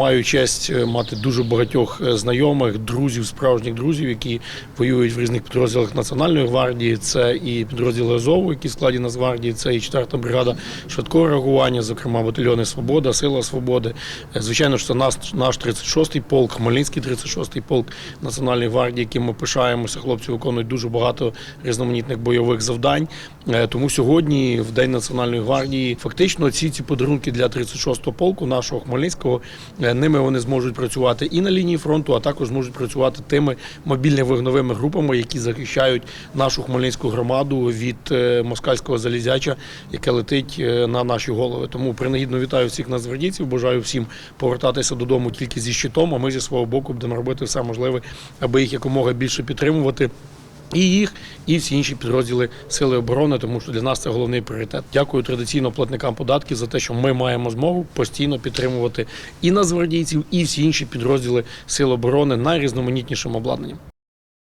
Маю честь е, мати дуже багатьох е, знайомих, друзів, справжніх друзів, які воюють в різних підрозділах Національної гвардії. Це і підрозділи Азову, які складі Нацгвардії, це і 4-та бригада швидкого реагування, зокрема батальйони Свобода, Сила Свободи. Е, Звичайно ж, це наш, наш 36-й полк, Хмельницький 36-й полк Національної гвардії, яким ми пишаємося. Хлопці виконують дуже багато різноманітних бойових завдань. Тому сьогодні, в День Національної гвардії, фактично ці ці подарунки для 36-го полку нашого Хмельницького. Ними вони зможуть працювати і на лінії фронту, а також зможуть працювати тими мобільно-вогневими групами, які захищають нашу хмельницьку громаду від е, москальського залізяча, яке летить е, на наші голови. Тому принагідно вітаю всіх нацгвардійців. Бажаю всім повертатися додому тільки зі щитом. А ми зі свого боку будемо робити все можливе, аби їх якомога більше підтримувати. І їх, і всі інші підрозділи Сили оборони, тому що для нас це головний пріоритет. Дякую традиційно платникам податків за те, що ми маємо змогу постійно підтримувати і нацгвардійців, і всі інші підрозділи Сил оборони найрізноманітнішим обладнанням.